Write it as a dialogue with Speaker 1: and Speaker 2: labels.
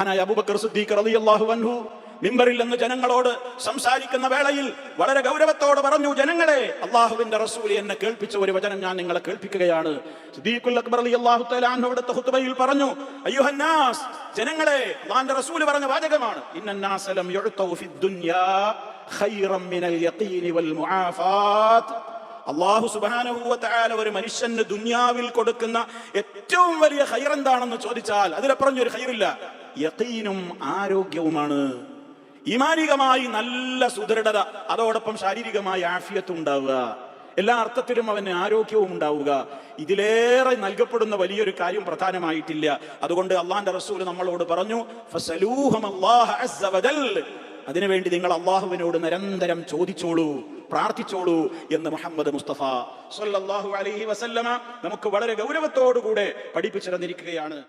Speaker 1: മഹാനായ അബൂബക്കർ സിദ്ദീഖ് റളിയല്ലാഹു അൻഹു മിമ്പറിൽ നിന്ന് ജനങ്ങളോട് സംസാരിക്കുന്ന വേളയിൽ വളരെ ഗൗരവത്തോടെ പറഞ്ഞു ജനങ്ങളെ അള്ളാഹുവിന്റെ റസൂൽ എന്നെ കേൾപ്പിച്ച ഒരു വചനം ഞാൻ നിങ്ങളെ കേൾപ്പിക്കുകയാണ്. സിദ്ദീഖുൽ അക്ബർ പറഞ്ഞു അയ്യുഹന്നാസ് ജനങ്ങളെ അള്ളാന്റെ റസൂൽ പറഞ്ഞ വാചകമാണ് അള്ളാഹു സുബാനുഭൂവത്തായ ഒരു മനുഷ്യന് ദുന്യാവിൽ കൊടുക്കുന്ന ഏറ്റവും വലിയ ഹൈർ എന്താണെന്ന് ചോദിച്ചാൽ അതിലപ്പുറം ഒരു ഹൈറില്ല യക്കീനും ആരോഗ്യവുമാണ്. ഇമാനികമായി നല്ല സുദൃഢത അതോടൊപ്പം ശാരീരികമായി ആഫിയത്വം ഉണ്ടാവുക. എല്ലാ അർത്ഥത്തിലും അവന് ആരോഗ്യവും ഉണ്ടാവുക. ഇതിലേറെ നൽകപ്പെടുന്ന വലിയൊരു കാര്യം പ്രധാനമായിട്ടില്ല. അതുകൊണ്ട് അള്ളാന്റെ റസൂൽ നമ്മളോട് പറഞ്ഞു അതിനുവേണ്ടി നിങ്ങൾ അള്ളാഹുവിനോട് നിരന്തരം ചോദിച്ചോളൂ പ്രാർത്ഥിച്ചോളൂ എന്ന് മുഹമ്മദ് മുസ്തഫ സല്ലല്ലാഹു അലഹി വസല്ലമ നമുക്ക് വളരെ ഗൗരവത്തോടുകൂടെ പഠിപ്പിച്ചു തന്നിരിക്കുകയാണ്.